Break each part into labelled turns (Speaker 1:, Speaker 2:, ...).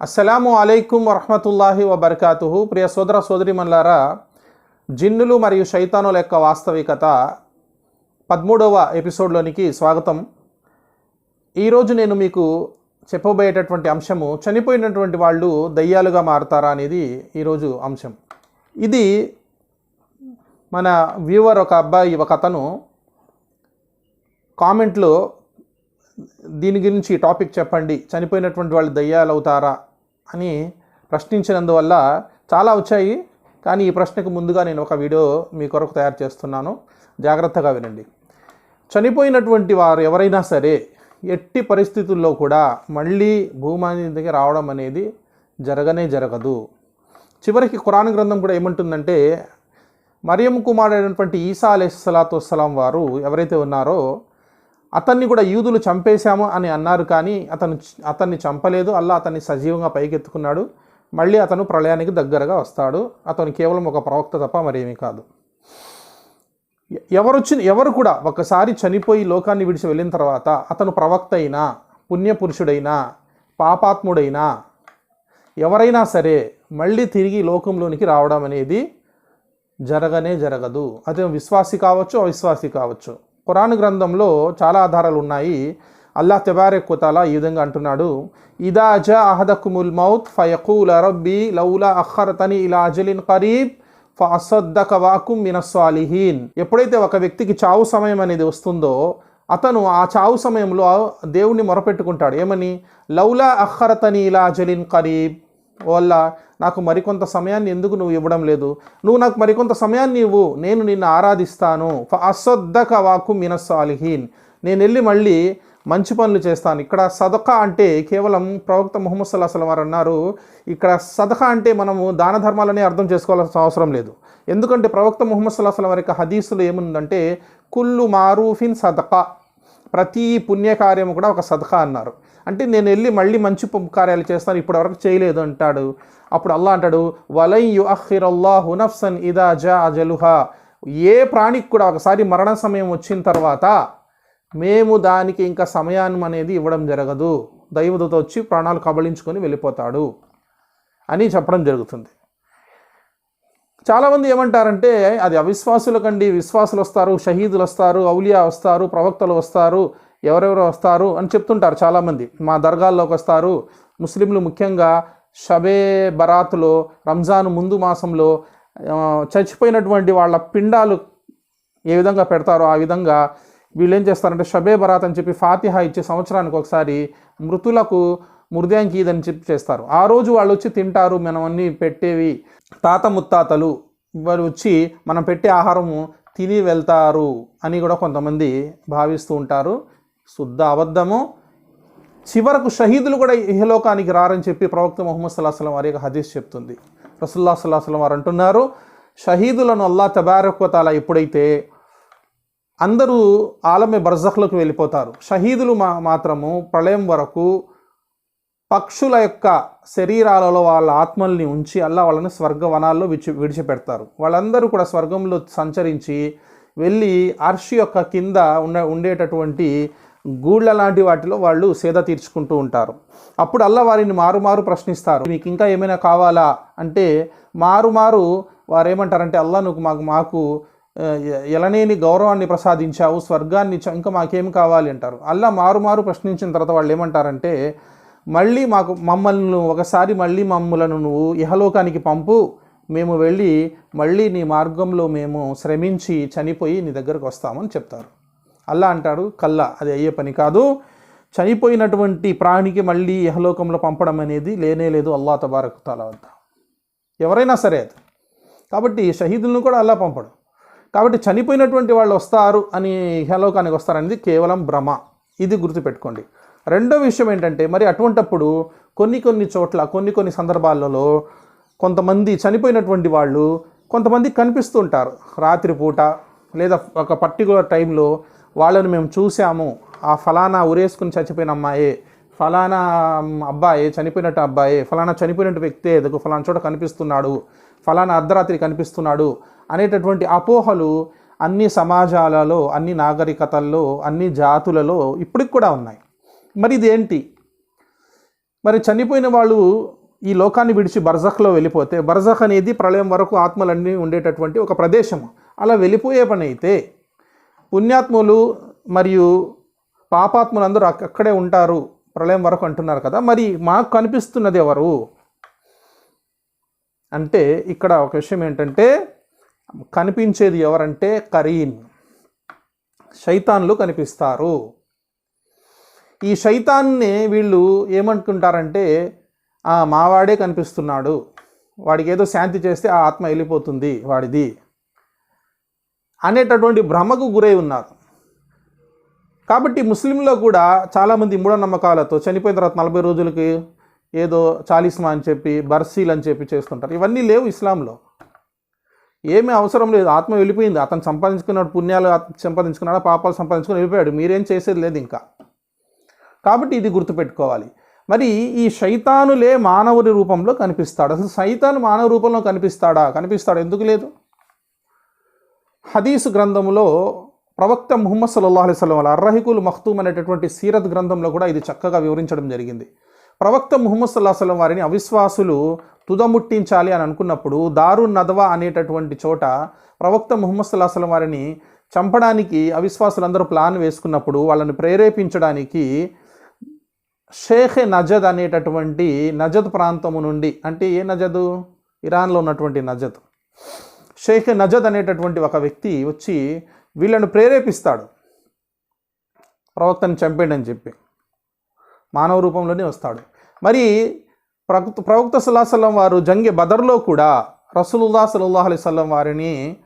Speaker 1: అస్సలాము అలైకుం వరహమతుల్లాహి వబర్కాతుహు. ప్రియ సోదర సోదరిమన్లారా జిన్నులు మరియు శైతానుల యొక్క వాస్తవికత పదమూడవ ఎపిసోడ్లోనికి స్వాగతం. ఈరోజు నేను మీకు చెప్పబోయేటటువంటి అంశము చనిపోయినటువంటి వాళ్ళు దయ్యాలుగా మారుతారా అనేది ఈరోజు అంశం. ఇది మన వ్యూవర్ ఒక అబ్బాయి ఒక అతను కామెంట్లో దీని గురించి టాపిక్ చెప్పండి. చనిపోయినటువంటి వాళ్ళు దయ్యాలు అవుతారా అని ప్రశ్నించినందువల్ల చాలా వచ్చాయి. కానీ ఈ ప్రశ్నకు ముందుగా నేను ఒక వీడియో మీ కొరకు తయారు చేస్తున్నాను. జాగ్రత్తగా వినండి. చనిపోయినటువంటి వారు ఎవరైనా సరే ఎట్టి పరిస్థితుల్లో కూడా మళ్ళీ భూమానికి రావడం అనేది జరగనే జరగదు. చివరికి ఖురాన్ గ్రంథం కూడా ఏమంటుందంటే మరియం కుమారుడైనటువంటి ఈసా అలైహిస్సలాతు వస్సలాం వారు ఎవరైతే ఉన్నారో అతన్ని కూడా యూదులు చంపేశాము అని అన్నారు కానీ అతను అతన్ని చంపలేదు. అల్లా అతన్ని సజీవంగా పైకెత్తుకున్నాడు. మళ్ళీ అతను ప్రళయానికి దగ్గరగా వస్తాడు. అతను కేవలం ఒక ప్రవక్త తప్ప మరేమీ కాదు. ఎ- ఎవరు కూడా ఒకసారి చనిపోయి లోకాన్ని విడిచి వెళ్ళిన తర్వాత అతను ప్రవక్త అయినా పుణ్యపురుషుడైనా పాపాత్ముడైనా ఎవరైనా సరే మళ్ళీ తిరిగి లోకంలోనికి రావడం అనేది జరగనే జరగదు. అదే విశ్వాసి కావచ్చు అవిశ్వాసి కావచ్చు. ఖురాన్ గ్రంథంలో చాలా ఆధారాలు ఉన్నాయి. అల్లాహ్ తెబారెక్కుతాలా ఈ విధంగా అంటున్నాడు. ఇదా జా అహదకుముల్ మౌత్ ఫయకూల రబ్బీ లౌలా అఖర్తని ఇలా అజలిన్ కరీబ్ ఫసద్దక వాకుం మినస్వాలిహీన్ ఎప్పుడైతే ఒక వ్యక్తికి చావు సమయం అనేది వస్తుందో అతను ఆ చావు సమయంలో దేవుణ్ణి మొరపెట్టుకుంటాడు. ఏమని? లౌలా అఖరతని ఇలా అజలిన్ కరీబ్ వల్ల నాకు మరికొంత సమయాన్ని ఎందుకు నువ్వు ఇవ్వడం లేదు? నువ్వు నాకు మరికొంత సమయాన్ని ఇవ్వు. నేను నిన్ను ఆరాధిస్తాను. అసద్దక వాకు మినస్సాలిహీన్. నేను వెళ్ళి మళ్ళీ మంచి పనులు చేస్తాను. ఇక్కడ సదక అంటే కేవలం ప్రవక్త ముహమ్మద్ సల్లాహ్ వారు అన్నారు. ఇక్కడ సదక అంటే మనము దాన ధర్మాలనే అర్థం చేసుకోవాల్సిన అవసరం లేదు. ఎందుకంటే ప్రవక్త ముహమ్మద్ సల్లాహ్ సలం వారి యొక్క హదీసులు ఏముందంటే కుల్లు మారూఫిన్ సదక ప్రతి పుణ్యకార్యము కూడా ఒక సదకా అన్నారు. అంటే నేను వెళ్ళి మళ్ళీ మంచి పు- కార్యాలు చేస్తాను ఇప్పుడు వరకు చేయలేదు అంటాడు. అప్పుడు అల్లా అంటాడు వలై యు అల్లాహు నఫ్సన్ ఇదా జా అజలుహా ఏ ప్రాణికి కూడా ఒకసారి మరణ సమయం వచ్చిన తర్వాత మేము దానికి ఇంకా సమయాన్ని అనేది ఇవ్వడం జరగదు. దైవదూత వచ్చి ప్రాణాలు కబళించుకొని వెళ్ళిపోతాడు అని చెప్పడం జరుగుతుంది. చాలామంది ఏమంటారంటే అది అవిశ్వాసులకండి విశ్వాసులు వస్తారు షహీదులు వస్తారు ఔలియా వస్తారు ప్రవక్తలు వస్తారు ఎవరెవరు వస్తారు అని చెప్తుంటారు చాలామంది. మా దర్గాల్లోకి వస్తారు. ముస్లింలు ముఖ్యంగా షబే బరాత్లో రంజాన్ ముందు మాసంలో చచ్చిపోయినటువంటి వాళ్ళ పిండాలు ఏ విధంగా పెడతారో ఆ విధంగా వీళ్ళు ఏం చేస్తారంటే షబే బరాత్ అని చెప్పి ఫాతిహా ఇచ్చే సంవత్సరానికి ఒకసారి మృతులకు ముర్ద్యాంకి ఇదని అని చెప్పి చేస్తారు. ఆ రోజు వాళ్ళు వచ్చి తింటారు మనం అన్ని పెట్టేవి. తాత ముత్తాతలు వారు వచ్చి మనం పెట్టే ఆహారము తిని వెళ్తారు అని కూడా కొంతమంది భావిస్తూ ఉంటారు. శుద్ధ అబద్ధము. చివరకు షహీదులు కూడా ఇహలోకానికి రారని చెప్పి ప్రవక్త ముహమ్మద్ సల్లాహం వారి యొక్క హదీస్ చెప్తుంది. రసుల్లా సల్లాహం వారు అంటున్నారు షహీదులను అల్లా తబారక్వతాల ఎప్పుడైతే అందరూ ఆలమే బర్జహ్లకు వెళ్ళిపోతారు షహీదులు మా మాత్రము ప్రళయం వరకు పక్షుల యొక్క శరీరాలలో వాళ్ళ ఆత్మల్ని ఉంచి అల్లా వాళ్ళని స్వర్గవనాల్లో విడిచి విడిచిపెడతారు. వాళ్ళందరూ కూడా స్వర్గంలో సంచరించి వెళ్ళి అర్షి యొక్క కింద ఉండ ఉండేటటువంటి గూళ్ళ లాంటి వాటిలో వాళ్ళు సేద తీర్చుకుంటూ ఉంటారు. అప్పుడు అల్లా వారిని మారుమారు ప్రశ్నిస్తారు. మీకు ఇంకా ఏమైనా కావాలా? అంటే మారుమారు వారు ఏమంటారంటే అల్లా నువ్వు మాకు మాకు ఎలనేని గౌరవాన్ని ప్రసాదించావు స్వర్గాన్ని ఇచ్చావు ఇంకా మాకేం కావాలి? అంటారు. అల్లా మారుమారు ప్రశ్నించిన తర్వాత వాళ్ళు ఏమంటారంటే మళ్ళీ మాకు మమ్మల్ని ఒకసారి మళ్ళీ మమ్మలను నువ్వు ఇహలోకానికి పంపు. మేము వెళ్ళి మళ్ళీ నీ మార్గంలో మేము శ్రమించి చనిపోయి నీ దగ్గరకు వస్తామని చెప్తారు. అల్లా అంటాడు కల్లా అది అయ్యే పని కాదు. చనిపోయినటువంటి ప్రాణికి మళ్ళీ ఇహలోకంలో పంపడం అనేది లేనే లేదు అల్లా తబారకు తాలా వద్ద. ఎవరైనా సరే అది. కాబట్టి షహీదులను కూడా అల్లా పంపడు. కాబట్టి చనిపోయినటువంటి వాళ్ళు వస్తారు అని ఇహలోకానికి వస్తారనేది కేవలం భ్రమ. ఇది గుర్తుపెట్టుకోండి. రెండో విషయం ఏంటంటే మరి అటువంటప్పుడు కొన్ని కొన్ని చోట్ల కొన్ని కొన్ని సందర్భాలలో కొంతమంది చనిపోయినటువంటి వాళ్ళు కొంతమంది కనిపిస్తూ ఉంటారు రాత్రిపూట లేదా ఒక పర్టికులర్ టైంలో వాళ్ళని మేము చూసాము ఆ ఫలానా ఉరేసుకుని చచ్చిపోయిన అమ్మాయే ఫలానా అబ్బాయి చనిపోయినట్టు అబ్బాయి ఫలానా చనిపోయినట్టు వ్యక్తే ఎదుగు ఫలానా చోట కనిపిస్తున్నాడు ఫలానా అర్ధరాత్రి కనిపిస్తున్నాడు అనేటటువంటి అపోహలు అన్ని సమాజాలలో అన్ని నాగరికతల్లో అన్ని జాతులలో ఇప్పటికి కూడా ఉన్నాయి. మరి ఇదేంటి? మరి చనిపోయిన వాళ్ళు ఈ లోకాన్ని విడిచి బర్జఖ్లో వెళ్ళిపోతే బర్జఖ్ అనేది ప్రళయం వరకు ఆత్మలన్నీ ఉండేటటువంటి ఒక ప్రదేశం అలా వెళ్ళిపోయే పని అయితే పుణ్యాత్ములు మరియు పాపాత్ములు అందరూ అక్కడే ఉంటారు ప్రళయం వరకు అంటున్నారు కదా. మరి మాకు కనిపిస్తున్నది ఎవరు? అంటే ఇక్కడ ఒక విషయం ఏంటంటే కనిపించేది ఎవరంటే కరీన్ శైతాన్లు కనిపిస్తారు. ఈ శైతాన్ని వీళ్ళు ఏమనుకుంటారంటే "ఆ, మావాడే కనిపిస్తున్నాడు. వాడికి ఏదో శాంతి చేస్తే ఆ ఆత్మ వెళ్ళిపోతుంది వాడిది. అనేటటువంటి భ్రమకు గురై ఉన్నారు. కాబట్టి ముస్లింలో కూడా చాలామంది మూఢనమ్మకాలతో చనిపోయిన తర్వాత నలభై రోజులకి ఏదో చాలీస్మా అని చెప్పి బర్సీలు అని చెప్పి చేస్తుంటారు. ఇవన్నీ లేవు ఇస్లాంలో. ఏమీ అవసరం లేదు. ఆత్మ వెళ్ళిపోయింది. అతను సంపాదించుకున్నాడు పుణ్యాలు ఆత్మ సంపాదించుకున్నాడు పాపాలు సంపాదించుకుని వెళ్ళిపోయాడు. మీరేం చేసేది లేదు ఇంకా. కాబట్టి ఇది గుర్తుపెట్టుకోవాలి. మరి ఈ శైతానులే మానవుని రూపంలో కనిపిస్తాడు. అసలు సైతాను మానవ రూపంలో కనిపిస్తాడా? కనిపిస్తాడు. ఎందుకు లేదు? హదీసు గ్రంథములో ప్రవక్త ముహమ్మద్ సల్లాహ్ అలైస్లం అలా అర్రహికుల్ మఖ్తూమ్ అనేటటువంటి సీరత్ గ్రంథంలో కూడా ఇది చక్కగా వివరించడం జరిగింది. ప్రవక్త ముహమ్మద్ సల్లాహ్ సలం వారిని అవిశ్వాసులు తుదముట్టించాలి అని అనుకున్నప్పుడు దారు నదవా అనేటటువంటి చోట ప్రవక్త ముహమ్మద్ సల్లాహ్ సలం వారిని చంపడానికి అవిశ్వాసులందరూ ప్లాన్ వేసుకున్నప్పుడు వాళ్ళని ప్రేరేపించడానికి షేఖ్ నజద్ అనేటటువంటి నజద్ ప్రాంతము నుండి అంటే ఏ నజదు? ఇరాన్లో ఉన్నటువంటి నజద్. షేఖ్ నజద్ అనేటటువంటి ఒక వ్యక్తి వచ్చి వీళ్ళను ప్రేరేపిస్తాడు. ప్రవక్తను చంపేయండి అని చెప్పి. మానవ రూపంలోనే వస్తాడు. మరి ప్రవక్త ప్రవక్త సల్లాహం వారు జంగే బదర్లో కూడా రసూలుల్లా సల్లాహ్ అలైవల్లం వారిని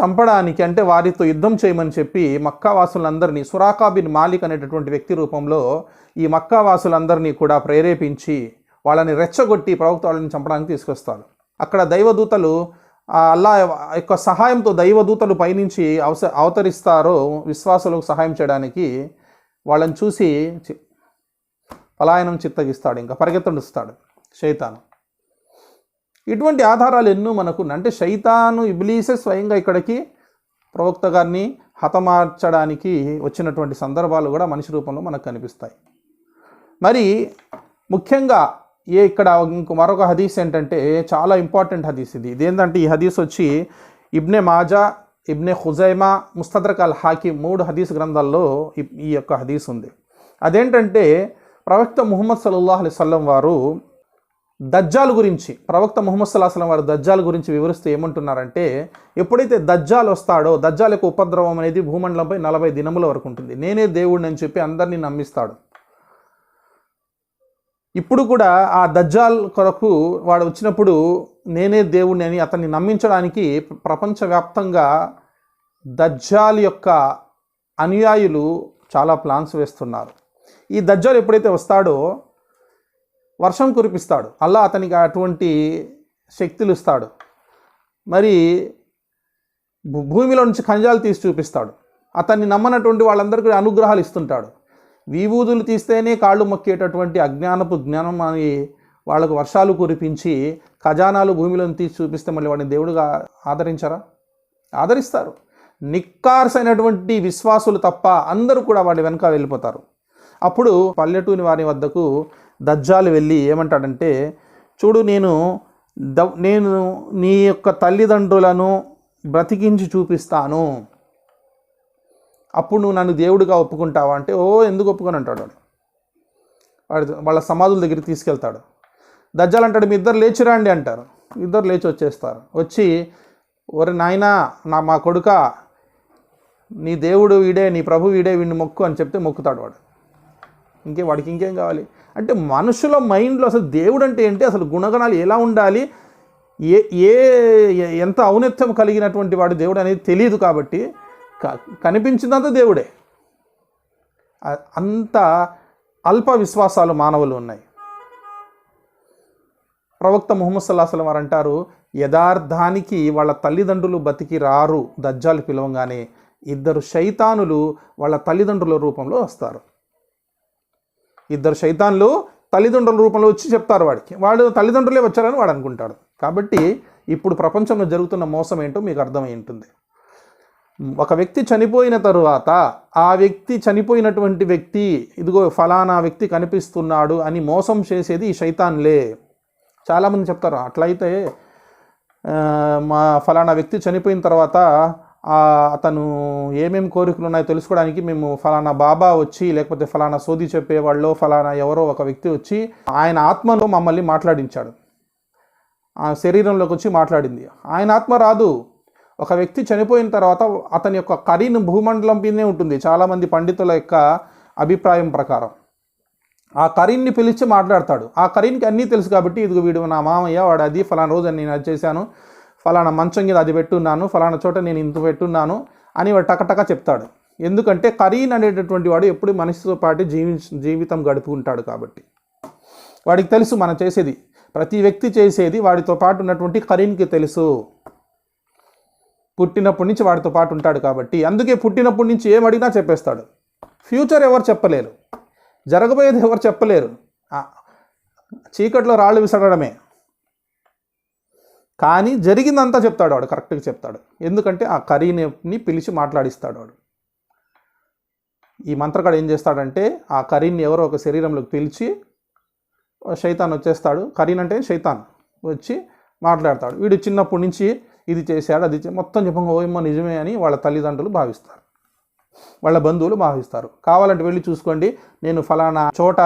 Speaker 1: చంపడానికి అంటే వారితో యుద్ధం చేయమని చెప్పి మక్కా వాసులందరినీ సురాకా బిన్ మాలిక్ అనేటటువంటి వ్యక్తి రూపంలో ఈ మక్కా వాసులందరినీ కూడా ప్రేరేపించి వాళ్ళని రెచ్చగొట్టి ప్రవక్త వాళ్ళని చంపడానికి తీసుకొస్తారు. అక్కడ దైవదూతలు అల్లా యొక్క సహాయంతో దైవదూతలు పైనుంచి అవస అవతరిస్తారో విశ్వాసులకు సహాయం చేయడానికి వాళ్ళని చూసి పలాయనం చిత్తగిస్తాడు ఇంకా పరిగెత్తండిస్తాడు శైతాను. ఇటువంటి ఆధారాలు ఎన్నో మనకు అంటే శైతాను ఇబ్లీసే స్వయంగా ఇక్కడికి ప్రవక్త గారిని హతమార్చడానికి వచ్చినటువంటి సందర్భాలు కూడా మనిషి రూపంలో మనకు కనిపిస్తాయి. మరి ముఖ్యంగా ఏ ఇక్కడ ఇంకో మరొక హదీస్ ఏంటంటే చాలా ఇంపార్టెంట్ హదీస్ ఇది. ఇదేంటంటే ఈ హదీస్ వచ్చి ఇబ్నె మాజా ఇబ్నె హుజైమా ముస్తద్రక్ అల్ హాకీ మూడు హదీస్ గ్రంథాల్లో ఈ- యొక్క హదీస్ ఉంది. అదేంటంటే ప్రవక్త ముహమ్మద్ సల్లాహ్ అలైహి వసల్లం వారు దజ్జాలు గురించి ప్రవక్త ముహమ్మద్ సల్లాహం వారు దజ్జాల గురించి వివరిస్తూ ఏమంటున్నారంటే ఎప్పుడైతే దజ్జాలు వస్తాడో దజ్జాల యొక్క ఉపద్రవం అనేది భూమండలంపై నలభై దినముల వరకు ఉంటుంది. నేనే దేవుడిని అని చెప్పి అందరినీ నమ్మిస్తాడు. ఇప్పుడు కూడా ఆ దజ్జాల్ కొరకు వాడు వచ్చినప్పుడు నేనే దేవుడిని అని అతన్ని నమ్మించడానికి ప్రపంచవ్యాప్తంగా దజ్జాల్ యొక్క అనుయాయులు చాలా ప్లాన్స్ వేస్తున్నారు. ఈ దజ్జాలు ఎప్పుడైతే వస్తాడో వర్షం కురిపిస్తాడు. అల్లా అతనికి అటువంటి శక్తులు ఇస్తాడు. మరి భూ- భూమిలో నుంచి ఖనిజాలు తీసి చూపిస్తాడు. అతన్ని నమ్మనటువంటి వాళ్ళందరికీ అనుగ్రహాలు ఇస్తుంటాడు. విభూదులు తీస్తేనే కాళ్ళు మొక్కేటటువంటి అజ్ఞానపు జ్ఞానం అని వాళ్ళకు వర్షాలు కురిపించి ఖజానాలు భూమిలో తీసి చూపిస్తే మళ్ళీ వాడిని దేవుడుగా ఆదరించరా? ఆదరిస్తారు. నిక్కార్స్ అయినటువంటి విశ్వాసులు తప్ప అందరూ కూడా వాడి వెనక వెళ్ళిపోతారు. అప్పుడు పల్లెటూరి వారి వద్దకు దజ్జాలు వెళ్ళి ఏమంటాడంటే చూడు నేను ద నేను నీ యొక్క తల్లిదండ్రులను బ్రతికించి చూపిస్తాను. అప్పుడు నువ్వు నన్ను దేవుడిగా ఒప్పుకుంటావా? అంటే ఓ ఎందుకు ఒప్పుకొని? అంటాడు వాడు. వాళ్ళ సమాధుల దగ్గరికి తీసుకెళ్తాడు. దజ్జాలు అంటాడు మీ ఇద్దరు లేచిరండి అంటారు. ఇద్దరు లేచి వచ్చేస్తారు. వచ్చి ఒరే నాయనా నా మా కొడుక నీ దేవుడు వీడే నీ ప్రభు వీడే వీడిని మొక్కు అని చెప్తే మొక్కుతాడు వాడు. ఇంకే వాడికి ఇంకేం కావాలి? అంటే మనుషుల మైండ్లో అసలు దేవుడు అంటే ఏంటి? అసలు గుణగణాలు ఎలా ఉండాలి? ఏ ఏ ఎంత ఔన్నత్యం కలిగినటువంటి వాడు దేవుడు అనేది తెలియదు కాబట్టి క- కనిపించినంత దేవుడే. అంత అల్ప విశ్వాసాలు మానవులు ఉన్నాయి. ప్రవక్త ముహమ్మద్ సల్లాహం వారు అంటారు యథార్థానికి వాళ్ళ తల్లిదండ్రులు బతికి రారు దజ్జాలు పిలవంగానే ఇద్దరు శైతానులు వాళ్ళ తల్లిదండ్రుల రూపంలో వస్తారు. ఇద్దరు శైతాన్లు తల్లిదండ్రుల రూపంలో వచ్చి చెప్తారు వాడికి. వాడు తల్లిదండ్రులే వచ్చారని వాడు అనుకుంటాడు. కాబట్టి ఇప్పుడు ప్రపంచంలో జరుగుతున్న మోసం ఏంటో మీకు అర్థమై ఉంటుంది ఒక వ్యక్తి చనిపోయిన తరువాత ఆ వ్యక్తి చనిపోయినటువంటి వ్యక్తి ఇదిగో ఫలానా వ్యక్తి కనిపిస్తున్నాడు అని మోసం చేసేది ఈ శైతాన్లే. చాలామంది చెప్తారు అట్లయితే మా ఫలానా వ్యక్తి చనిపోయిన తర్వాత అతను ఏమేమి కోరికలు ఉన్నాయో తెలుసుకోవడానికి మేము ఫలానా బాబా వచ్చి లేకపోతే ఫలానా సోది చెప్పేవాళ్ళు ఫలానా ఎవరో ఒక వ్యక్తి వచ్చి ఆయన ఆత్మలో మమ్మల్ని మాట్లాడించాడు. ఆ శరీరంలోకి వచ్చి మాట్లాడింది. ఆయన ఆత్మ రాదు. ఒక వ్యక్తి చనిపోయిన తర్వాత అతని యొక్క కరీన్ భూమండలం మీదనే ఉంటుంది. చాలామంది పండితుల యొక్క అభిప్రాయం ప్రకారం. ఆ కరీన్ని పిలిచి మాట్లాడతాడు. ఆ కరీన్కి అన్నీ తెలుసు కాబట్టి ఇదిగో వీడు నా మామయ్య వాడు అది ఫలానా రోజు నేను అది చేశాను. ఫలానా మంచం మీద అది పెట్టున్నాను ఫలానా చోట నేను ఇంత పెట్టున్నాను అని వాడు టకటక చెప్తాడు. ఎందుకంటే కరీన్ అనేటటువంటి వాడు ఎప్పుడు మనిషితో పాటు జీవి జీవితం గడుపుకుంటాడు కాబట్టి. వాడికి తెలుసు మనం చేసేది. ప్రతి వ్యక్తి చేసేది వాడితో పాటు ఉన్నటువంటి కరీన్కి తెలుసు. పుట్టినప్పటి నుంచి వాడితో పాటు ఉంటాడు కాబట్టి. అందుకే పుట్టినప్పటి నుంచి ఏం అడిగినా చెప్పేస్తాడు. ఫ్యూచర్ ఎవరు చెప్పలేరు. జరగబోయేది ఎవరు చెప్పలేరు. చీకట్లో రాళ్ళు విసరడమే. కానీ జరిగిందంతా చెప్తాడు వాడు కరెక్ట్గా చెప్తాడు. ఎందుకంటే ఆ కరీని పిలిచి మాట్లాడిస్తాడు వాడు. ఈ మంత్రకాడు ఏం చేస్తాడంటే ఆ కరీన్ని ఎవరో ఒక శరీరంలోకి పిలిచి శైతాన్ వచ్చేస్తాడు. కరీన్ అంటే శైతాన్ వచ్చి మాట్లాడతాడు. వీడు చిన్నప్పటి నుంచి ఇది చేశాడు అది మొత్తం చెప్పంగా ఓయమ్మ నిజమే అని వాళ్ళ తల్లిదండ్రులు భావిస్తారు. వాళ్ళ బంధువులు భావిస్తారు. కావాలంటే వెళ్ళి చూసుకోండి నేను ఫలానా చోట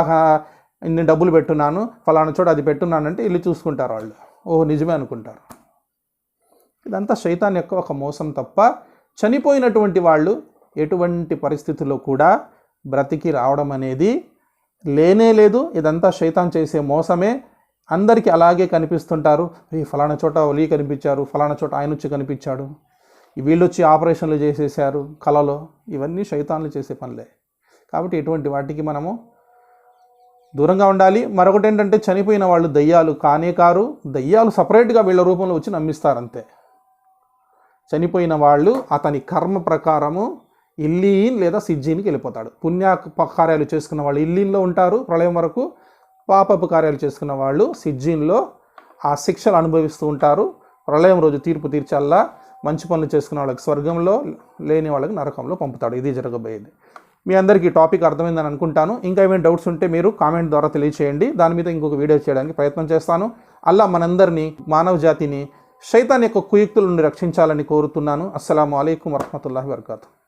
Speaker 1: ఇన్ని డబ్బులు పెట్టున్నాను ఫలానా చోట అది పెట్టున్నానంటే వెళ్ళి చూసుకుంటారు వాళ్ళు. ఓ నిజమే అనుకుంటారు. ఇదంతా శైతాన్ యొక్క ఒక మోసం తప్ప చనిపోయినటువంటి వాళ్ళు ఎటువంటి పరిస్థితుల్లో కూడా బ్రతికి రావడం అనేది లేనే లేదు. ఇదంతా శైతాన్ చేసే మోసమే. అందరికీ అలాగే కనిపిస్తుంటారు. ఈ ఫలానా చోట ఒలి కనిపించారు ఫలానా చోట ఆయన వచ్చి కనిపించాడు. వీళ్ళొచ్చి వీళ్ళు వచ్చి ఆపరేషన్లు చేసేసారు కళలో ఇవన్నీ శైతాన్లు చేసే పనులే. కాబట్టి ఎటువంటి వాటికి మనము దూరంగా ఉండాలి. మరొకటి ఏంటంటే చనిపోయిన వాళ్ళు దయ్యాలు కానే కారు దయ్యాలు సపరేట్గా వీళ్ళ రూపంలో వచ్చి నమ్మిస్తారంతే. చనిపోయిన వాళ్ళు అతని కర్మ ప్రకారము ఇల్లీన్ లేదా సిజ్జీన్కి వెళ్ళిపోతాడు. పుణ్య కార్యాలు చేసుకున్న వాళ్ళు ఇల్లీన్లో ఉంటారు ప్రళయం వరకు. పాపపు కార్యాలు చేసుకున్న వాళ్ళు సిజ్జీన్లో ఆ శిక్షలు అనుభవిస్తూ ఉంటారు. ప్రళయం రోజు తీర్పు తీర్చల్లా మంచి పనులు చేసుకున్న వాళ్ళకి స్వర్గంలో లేని వాళ్ళకి నరకంలో పంపుతాడు. ఇది జరగబోయేది. మీ అందరికీ ఈ టాపిక్ అర్థమైందని అనుకుంటాను. ఇంకా ఏమైనా డౌట్స్ ఉంటే మీరు కామెంట్ ద్వారా తెలియచేయండి. దాని మీద ఇంకొక వీడియో చేయడానికి ప్రయత్నం చేస్తాను. అల్లా మనందరినీ మానవ జాతిని శైతాన్ యొక్క కుయుక్తుల నుండి రక్షించాలని కోరుతున్నాను. అస్సలం అయికం వరహమతుల్లాhi వరకాతు.